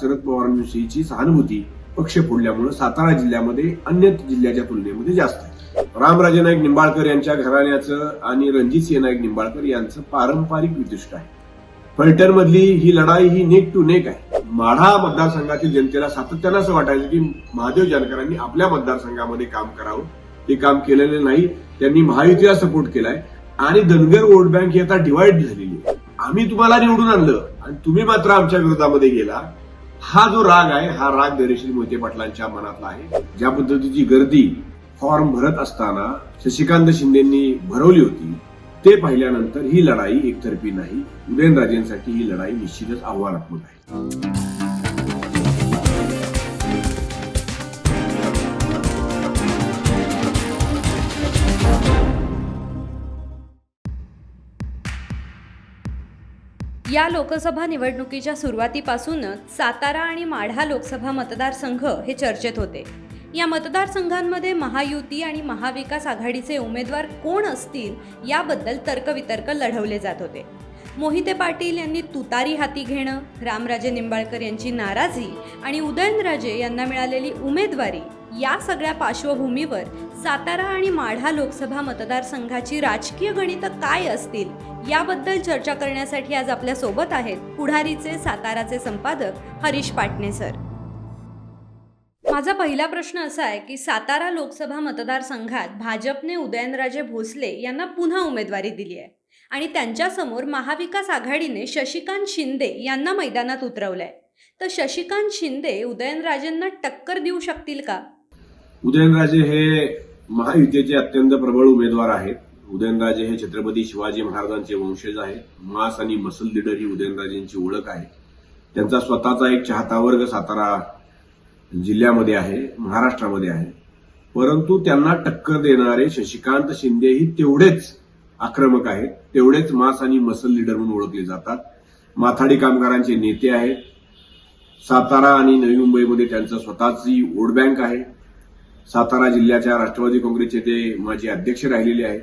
शरद पवारांविषयीची सहानुभूती पक्ष फोडल्यामुळे सातारा जिल्ह्यामध्ये अन्य जिल्ह्याच्या तुलनेमध्ये जास्त आहे. रामराजे नाईक निंबाळकर यांच्या घराण्याचं आणि रणजितसिंह नाईक निंबाळकर यांचं पारंपरिक विशिष्ट आहे. फलटण मधली ही लढाई ही नेक टू नेक आहे. माढा मतदारसंघातील जनतेला सातत्यानं असं वाटायचं की महादेव जानकरांनी आपल्या मतदारसंघामध्ये काम करावं. ते काम केलेलं नाही त्यांनी महायुतीला सपोर्ट केलाय आणि धनगर वोट बँक ही आता डिवाइड झालेली आहे. आम्ही तुम्हाला निवडून आणलं आणि तुम्ही मात्र आमच्या विरोधामध्ये गेला. हा जो राग आहे हा राग धैर्यशील मोहिते पाटलांच्या मनातला आहे. ज्या पद्धतीची गर्दी फॉर्म भरत असताना शशिकांत शिंदेंनी भरवली होती ते पाहिल्यानंतर ही लढाई एकतर्फी नाही. उदयनराजेंसाठी ही लढाई निश्चितच आव्हानात्मक आहे. या लोकसभा निवडणुकीच्या सुरुवातीपासूनच सातारा आणि माढा लोकसभा मतदारसंघ हे चर्चेत होते. या मतदारसंघांमध्ये महायुती आणि महाविकास आघाडीचे उमेदवार कोण असतील याबद्दल तर्कवितर्क लढवले जात होते. मोहिते पाटील यांनी तुतारी हाती घेणं रामराजे निंबाळकर यांची नाराजी आणि उदयनराजे यांना मिळालेली उमेदवारी या सगळ्या पार्श्वभूमीवर सातारा आणि माढा लोकसभा मतदारसंघाची राजकीय गणितं काय असतील याबद्दल चर्चा करण्यासाठी आज आपल्यासोबत आहेत पुढारीचे साताराचे संपादक हरीश पाटणे सर. माझा पहिला प्रश्न असा आहे की सातारा लोकसभा मतदारसंघात भाजपने उदयनराजे भोसले यांना पुन्हा उमेदवारी दिली आहे आणि त्यांच्यासमोर महाविकास आघाडीने शशिकांत शिंदे यांना मैदानात उतरवलंय. तर शशिकांत शिंदे उदयनराजेंना टक्कर देऊ शकतील का? उदयनराजे हे महायुतीचे अत्यंत प्रबळ उमेदवार आहेत. उदयनराजे हे छत्रपती शिवाजी महाराजांचे वंशज आहेत. मास आणि मसल लीडर ही उदयनराजेंची ओळख आहे. त्यांचा स्वतःचा एक चाहता वर्ग सातारा जिल्ह्यामध्ये आहे महाराष्ट्रामध्ये आहे. परंतु त्यांना टक्कर देणारे शशिकांत शिंदे ही तेवढेच आक्रमक आहेत. तेवढेच मास आणि मसल लीडर म्हणून ओळखले जातात. माथाडी कामगारांचे नेते आहेत. सातारा आणि नवी मुंबईमध्ये त्यांचं स्वतःची वोट बँक आहे. सातारा जिल्ह्याच्या राष्ट्रवादी काँग्रेसचे ते माजी अध्यक्ष राहिलेले आहेत.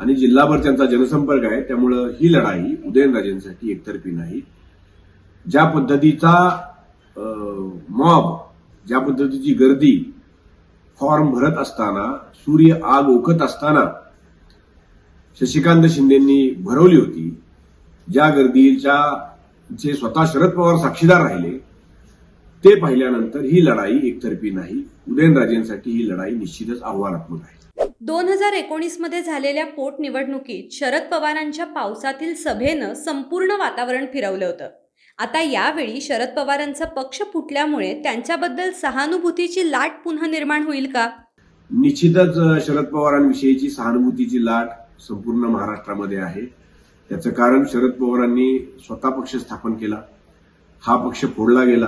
आणि जिल्हाभर त्यांचा जनसंपर्क आहे त्यामुळं ही लढाई उदयनराजेंसाठी एकतर्फी नाही. ज्या पद्धतीचा मॉब ज्या पद्धतीची गर्दी फॉर्म भरत असताना सूर्य आग ओकत असताना शशिकांत शिंदेंनी भरवली होती ज्या गर्दीच्या जे स्वतः शरद पवार साक्षीदार राहिले ते पाहिल्यानंतर ही लढाई एकतर्फी नाही. उदयनराजेंसाठी ही लढाई निश्चितच आव्हानात्मक आहे. दोन हजार एकोणीसमध्ये झालेल्या पोटनिवडणुकीत शरद पवारांच्या पावसातील सभेनं संपूर्ण वातावरण फिरवलं होतं. आता यावेळी शरद पवारांचा पक्ष फुटल्यामुळे त्यांच्याबद्दल सहानुभूतीची लाट पुन्हा निर्माण होईल का? निश्चितच शरद पवारांविषयीची सहानुभूतीची लाट संपूर्ण महाराष्ट्रामध्ये आहे. त्याचं कारण शरद पवारांनी स्वतः पक्ष स्थापन केला. हा पक्ष फोडला गेला.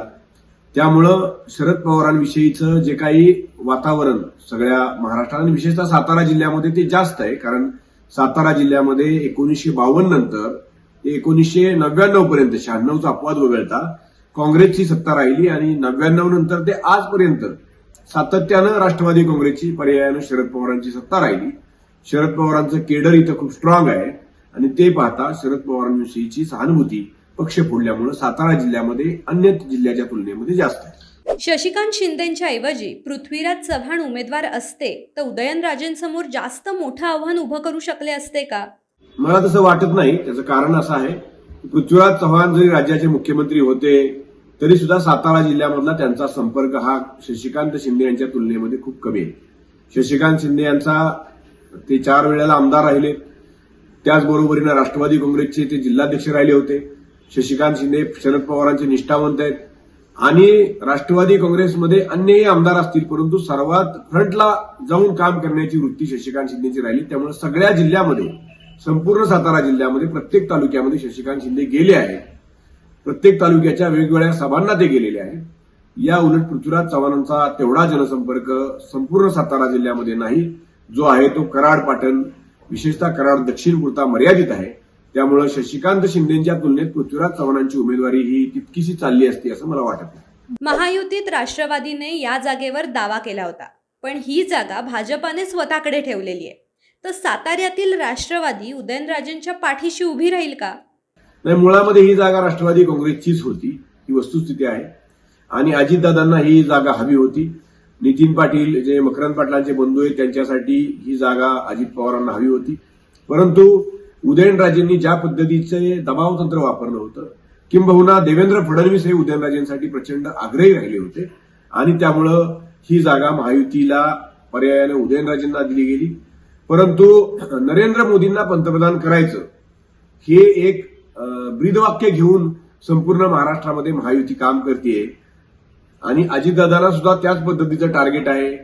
त्यामुळं शरद पवारांविषयीचं जे काही वातावरण सगळ्या महाराष्ट्रात आणि विशेषतः सातारा जिल्ह्यामध्ये ते जास्त आहे कारण सातारा जिल्ह्यामध्ये एकोणीसशे बावन्न नंतर ते एकोणीसशे नव्याण्णव पर्यंत शहाण्णवचा अपवाद वगळता काँग्रेसची सत्ता राहिली आणि नव्याण्णव नंतर ते आजपर्यंत सातत्यानं राष्ट्रवादी काँग्रेसची पर्यायानं शरद पवारांची सत्ता राहिली. शरद पवारांचं केडर इथं खूप स्ट्रॉंग आहे. आणि ते पाहता शरद पवारांविषयीची सहानुभूती पक्ष फोडल्यामुळे सातारा जिल्ह्यामध्ये अन्य जिल्ह्याच्या तुलनेमध्ये जास्त आहे. शशिकांत शिंदेच्या ऐवजी पृथ्वीराज चव्हाण उमेदवार असते तर उदयनराजेंसमोर जास्त मोठं आव्हान उभं करू शकले असते का? मला तसं वाटत नाही. त्याचं कारण असं आहे की पृथ्वीराज चव्हाण जरी राज्याचे मुख्यमंत्री होते तरी सुद्धा सातारा जिल्ह्यामधला त्यांचा संपर्क हा शशिकांत शिंदे यांच्या तुलनेमध्ये खूप कमी आहे. शशिकांत शिंदे यांचा ते चार वेळेला आमदार राहिले. त्याचबरोबरीनं राष्ट्रवादी काँग्रेसचे ते जिल्हाध्यक्ष राहिले होते. शशिकांत शिंदे शरद पवारांचे निष्ठावंत आहेत. आणि राष्ट्रवादी काँग्रेसमध्ये अन्यही आमदार असतील परंतु सर्वात फ्रंटला जाऊन काम करण्याची वृत्ती शशिकांत शिंदेची राहिली. त्यामुळे सगळ्या जिल्ह्यामध्ये संपूर्ण सातारा जिल्ह्यामध्ये प्रत्येक तालुक्यामध्ये शशिकांत शिंदे गेले आहेत. प्रत्येक तालुक्याच्या वेगवेगळ्या सभांना ते गेलेले आहेत. या उलट पृथ्वीराज चव्हाणांचा तेवढा जनसंपर्क संपूर्ण सातारा जिल्ह्यामध्ये नाही. जो आहे तो कराड पाटण विशेषतः कराड दक्षिण पुरता मर्यादित आहे. त्यामुळे शशिकांत शिंदेच्या तुलनेत पृथ्वीराज चव्हाणांची उमेदवारी ही तितकीशी चालली असती असं मला वाटत नाही. महायुतीत राष्ट्रवादीने या जागेवर दावा केला होता. पण ही जागा भाजपाने स्वतःकडे ठेवलेली आहे. तर साताऱ्यातील राष्ट्रवादी उदयनराजेंच्या पाठीशी उभी राहील का? नाही मुळामध्ये ही जागा राष्ट्रवादी काँग्रेसचीच होती. ही वस्तुस्थिती आहे. आणि अजितदादांना ही जागा हवी होती. नितीन पाटील जे मकरंद पाटलांचे बंधू आहेत त्यांच्यासाठी ही जागा अजित पवारांना हवी होती. परंतु उदयनराजेंनी ज्या पद्धतीचे दबाव तंत्र वापरलं होतं किंबहुना देवेंद्र फडणवीस हे उदयनराजेंसाठी प्रचंड आग्रही राहिले होते आणि त्यामुळं ही जागा महायुतीला पर्यायाने उदयनराजेंना दिली गेली. परंतु नरेंद्र मोदींना पंतप्रधान करायचं हे एक ब्रीदवाक्य घेऊन संपूर्ण महाराष्ट्रामध्ये महायुती काम करते आणि अजितदादाला सुद्धा त्याच पद्धतीचं टार्गेट आहे.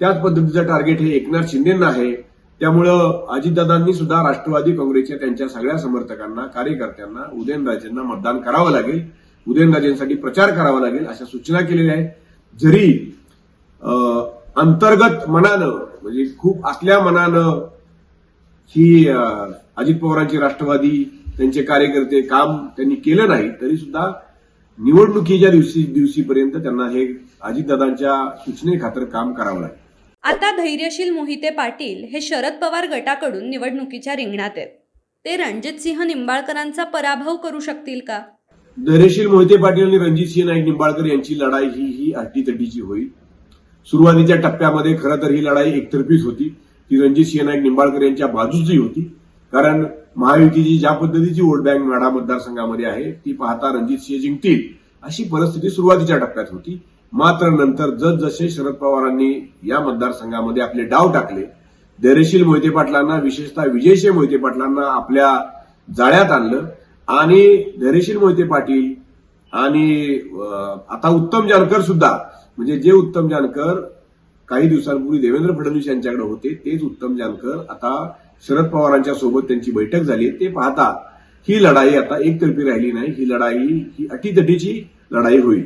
त्याच पद्धतीचं टार्गेट हे एकनाथ शिंदेंना आहे. त्यामुळं अजितदादांनी सुद्धा राष्ट्रवादी काँग्रेसच्या त्यांच्या सगळ्या समर्थकांना कार्यकर्त्यांना उदयनराजेंना मतदान करावं लागेल. उदयनराजेंसाठी प्रचार करावा लागेल अशा सूचना केलेल्या आहेत. जरी अंतर्गत मनानं म्हणजे खूप असल्या मनानं ही अजित पवारांची राष्ट्रवादी त्यांचे कार्यकर्ते काम त्यांनी केलं नाही तरी सुद्धा निवडणुकीच्या दिवशी दिवशीपर्यंत त्यांना हे अजितदादांच्या सूचनेखातर काम करावं लागेल. आता धैर्यशील मोहिते पाटील हे शरद पवार गटाकडून निवडणुकीच्या रिंगणात आहेत. ते रणजित सिंह निंबाळकरांचा पराभव करू शकतील का? धैर्यशील मोहिते पाटील आणि रणजितसिंह नाईक निंबाळकर यांची लढाई ही ही अटीतटीची होईल. सुरुवातीच्या टप्प्यामध्ये खरं तर ही लढाई एकतर्फीच होती. ती रणजित सिंह नाईक निंबाळकर यांच्या बाजूची होती. कारण महायुतीची ज्या पद्धतीची वोट बँक माढा मतदारसंघामध्ये आहे ती पाहता रणजित सिंह जिंकतील अशी परिस्थिती सुरुवातीच्या टप्प्यात होती. मात्र नंतर जसजसे शरद पवारांनी या मतदारसंघामध्ये आपले डाव टाकले धैर्यशील मोहिते पाटलांना विशेषतः विजयशील मोहिते पाटलांना आपल्या जाळ्यात आणलं आणि धैर्यशील मोहिते पाटील आणि आता उत्तम जानकर सुद्धा म्हणजे जे उत्तम जानकर काही दिवसांपूर्वी देवेंद्र फडणवीस यांच्याकडे होते तेच उत्तम जानकर आता शरद पवारांच्या सोबत त्यांची बैठक झाली ते पाहता ही लढाई आता एकतर्फी राहिली नाही. ही लढाई ही अटीतटीची लढाई होईल.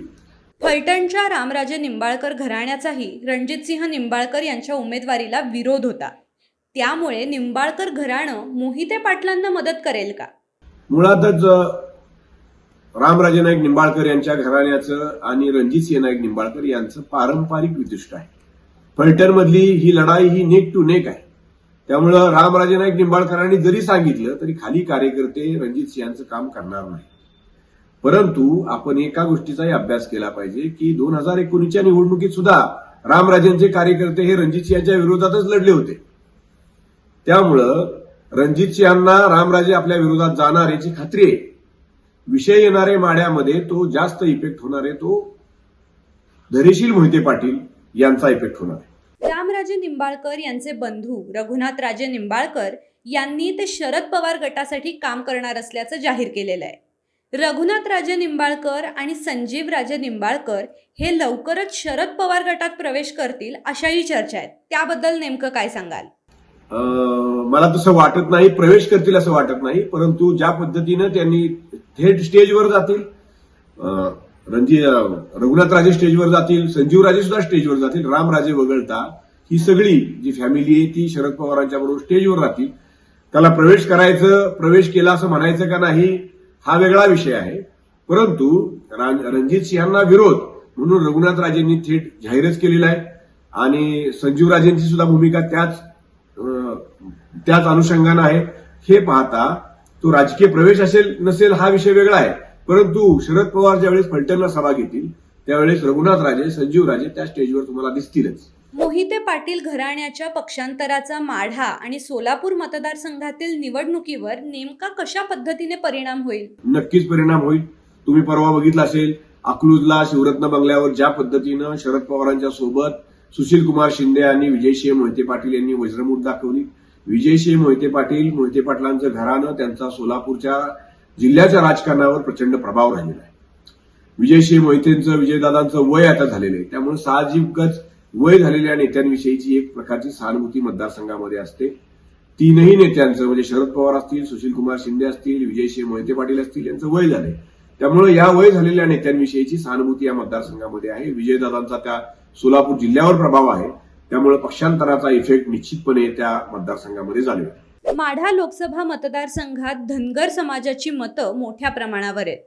फलटणच्या रामराजे निंबाळकर घराण्याचाही रणजितसिंह निंबाळकर यांच्या उमेदवारीला विरोध होता. त्यामुळे निंबाळकर घराणं मोहिते पाटलांना मदत करेल का? मुळातच रामराजे नाईक निंबाळकर यांच्या घराण्याचं आणि रणजितसिंह नाईक निंबाळकर यांचं पारंपरिक विशिष्ट आहे. फलटणमधली ही लढाई ही नेक टू नेक आहे. त्यामुळं रामराजे नाईक निंबाळकरांनी जरी सांगितलं तरी खाली कार्यकर्ते रणजित रणजितसिंहांचं काम करणार नाही परंतु आपण एका गोष्टीचाही अभ्यास केला पाहिजे की दोन हजार एकोणीसच्या निवडणुकीत सुद्धा रामराजेंचे कार्यकर्ते हे रणजितसिंहांच्या विरोधातच लढले होते. त्यामुळं रणजित रणजितसिंहांना रामराजे आपल्या विरोधात जाणार याची खात्री आहे. विषय येणारे माड्यामध्ये तो जास्त इफेक्ट होणार आहे तो धरेशील मोहिते पाटील यांचा इफेक्ट होणार आहे. रामराजे निंबाळकर यांचे बंधू रघुनाथ राजे निंबाळकर यांनी ते शरद पवार गटासाठी काम करणार असल्याचं जाहीर केलेलं आहे. रघुनाथ राजे निंबाळकर आणि संजीव राजे निंबाळकर हे लवकरच शरद पवार गटात प्रवेश करतील अशाही चर्चा आहेत. त्याबद्दल नेमकं काय सांगाल? मला तसं वाटत नाही प्रवेश करतील असं वाटत नाही परंतु ज्या पद्धतीनं त्यांनी थेट स्टेजवर जातील रणजी रघुनाथ रघुनाथराजे स्टेजवर जातील संजीवराजे सुद्धा स्टेजवर जातील रामराजे वगळता ही सगळी जी फॅमिली आहे ती शरद पवारांच्या बरोबर स्टेजवर राहतील. त्याला प्रवेश करायचं प्रवेश केला असं म्हणायचं का नाही हा वेगळा विषय आहे. परंतु रणजित सिंहांना विरोध म्हणून रघुनाथ राजेंनी थेट जाहीरच केलेला आहे. आणि संजीव राजेंची सुद्धा भूमिका त्याच त्याच अनुषंगानं आहे. हे पाहता तो राजकीय प्रवेश असेल नसेल हा विषय वेगळा आहे. परंतु शरद पवार ज्यावेळेस फलटणला सभा घेतील त्यावेळेस रघुनाथ राजे संजीव राजे त्या स्टेजवर तुम्हाला दिसतीलच. मोहिते पाटील घराण्याच्या पक्षांतराचा माढा आणि सोलापूर मतदारसंघातील निवडणुकीवर नेमका कशा पद्धतीने परिणाम होईल? नक्कीच परिणाम होईल. तुम्ही परवा बघितलं असेल अकलूजला शिवरत्न बंगल्यावर ज्या पद्धतीनं शरद पवारांच्या सोबत सुशील कुमार शिंदे आणि विजयसिंह मोहिते पाटील यांनी वज्रमूठ दाखवली. विजयसिंह मोहिते पाटील मोहिते पाटलांचं घरानं त्यांचा सोलापूरच्या जिल्ह्याच्या राजकारणावर प्रचंड प्रभाव राहिलेला आहे. विजयसिंह मोहितेंचं विजयदादांचं वय आता झालेलं आहे. त्यामुळे साहजिकच वय झालेल्या नेत्यांविषयीची एक प्रकारची सहानुभूती मतदारसंघामध्ये असते. तीनही नेत्यांचं म्हणजे शरद पवार असतील सुशील कुमार शिंदे असतील विजयसिंह मोहिते पाटील असतील यांचं वय झालंय. त्यामुळे या वय झालेल्या नेत्यांविषयीची सहानुभूती या मतदारसंघामध्ये आहे. विजयदादांचा त्या सोलापूर जिल्ह्यावर प्रभाव आहे. त्यामुळे पक्षांतराचा इफेक्ट निश्चितपणे त्या मतदारसंघामध्ये झालेला माढा लोकसभा मतदारसंघात धनगर समाजाची मतं मोठ्या प्रमाणावर आहेत.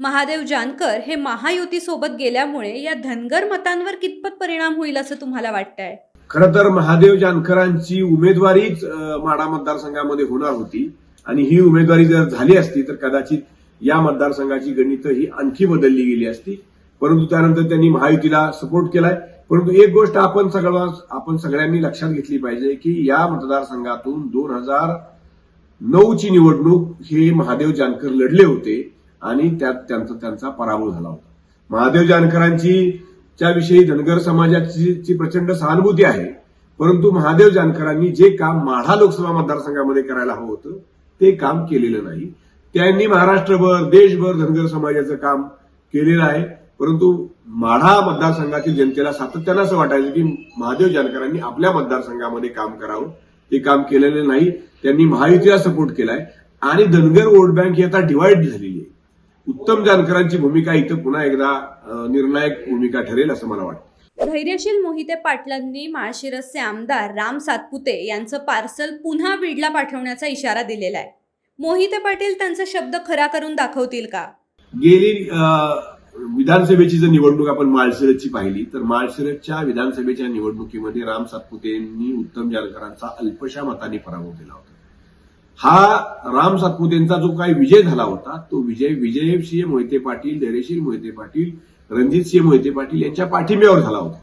महादेव जानकर हे महायुतीसोबत गेल्यामुळे या धनगर मतांवर कितपत परिणाम होईल असं तुम्हाला वाटतंय? खरं तर महादेव जानकरांची उमेदवारीच माडा मतदारसंघामध्ये होणार होती. आणि ही उमेदवारी जर झाली असती तर कदाचित या मतदारसंघाची गणित ही आणखी बदलली गेली असती. परंतु त्यानंतर त्यांनी महायुतीला सपोर्ट केलाय. परंतु एक गोष्ट आपण सगळं आपण सगळ्यांनी लक्षात घेतली पाहिजे की या मतदारसंघातून दोन हजार नऊची निवडणूक हे महादेव जानकर लढले होते. आणि त्यात त्यांचा त्यांचा पराभव झाला होता. महादेव जानकरांची त्याविषयी धनगर समाजाची ची प्रचंड सहानुभूती आहे परंतु महादेव जानकरांनी जे काम माढा लोकसभा मतदारसंघामध्ये करायला हवं होतं ते काम केलेलं नाही. त्यांनी महाराष्ट्रभर देशभर धनगर समाजाचं काम केलेलं आहे परंतु माढा मतदारसंघातील जनतेला सातत्यानं असं वाटायचं की महादेव जानकरांनी आपल्या मतदारसंघामध्ये काम करावं. ते काम केलेलं नाही. त्यांनी महायुतीला सपोर्ट केलाय. आणि धनगर वोट बँक ही आता डिवाइड झाली उत्तम जानकरांची भूमिका इथं पुन्हा एकदा निर्णायक भूमिका ठरेल असं मला वाटतं. धैर्यशील मोहिते पाटलांनी माळशिरसचे आमदार राम सातपुते यांचं पार्सल पुन्हा बीडला पाठवण्याचा इशारा दिलेला आहे. मोहिते पाटील त्यांचा शब्द खरा करून दाखवतील का? गेली विधानसभेची जर निवडणूक आपण माळशिरसची पाहिली तर माळशिरसच्या विधानसभेच्या निवडणुकीमध्ये राम सातपुतेंनी उत्तम जानकरांचा अल्पशा मताने पराभव केला होता. हा राम सातपुतेंचा जो काही विजय झाला होता तो विजय विजयसिंह मोहिते पाटील धैर्यशील मोहिते पाटील रणजितसिंह मोहिते पाटील यांच्या पाठिंब्यावर झाला होता.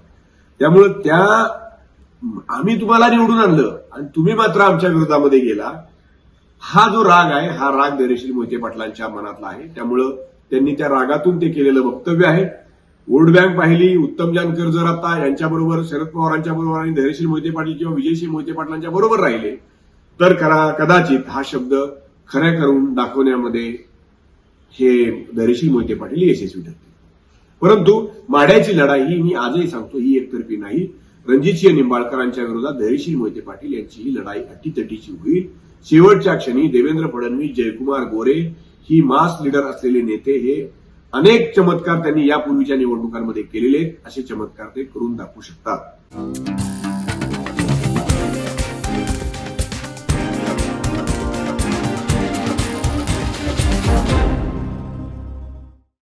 त्यामुळं त्या आम्ही तुम्हाला निवडून आणलं आणि तुम्ही मात्र आमच्या विरोधामध्ये गेला. हा जो राग आहे हा राग धैर्यशील मोहिते पाटलांच्या मनातला आहे. त्यामुळं त्यांनी त्या रागातून ते केलेलं वक्तव्य आहे. वोट बँक पाहिली उत्तम जानकर जर आता यांच्याबरोबर शरद पवारांच्या बरोबर आणि धैर्यशील मोहिते पाटील किंवा विजयसिंह मोहिते पाटलांच्या बरोबर राहिले. तर करा कदाचित हा शब्द खऱ्या करून दाखवण्यामध्ये हे धैर्यशील मोहिते पाटील यशस्वी ठरतील. परंतु माढ्याची लढाई ही मी आजही सांगतो ही एकतर्फी नाही. रणजितसिंह निंबाळकरांच्या विरोधात धैर्यशील मोहिते पाटील यांची ही लढाई अटीतटीची होईल. शेवटच्या क्षणी देवेंद्र फडणवीस जयकुमार गोरे ही मास लीडर असलेले नेते हे अनेक चमत्कार त्यांनी यापूर्वीच्या निवडणुकांमध्ये केलेले आहेत. असे चमत्कार ते करून दाखवू शकतात.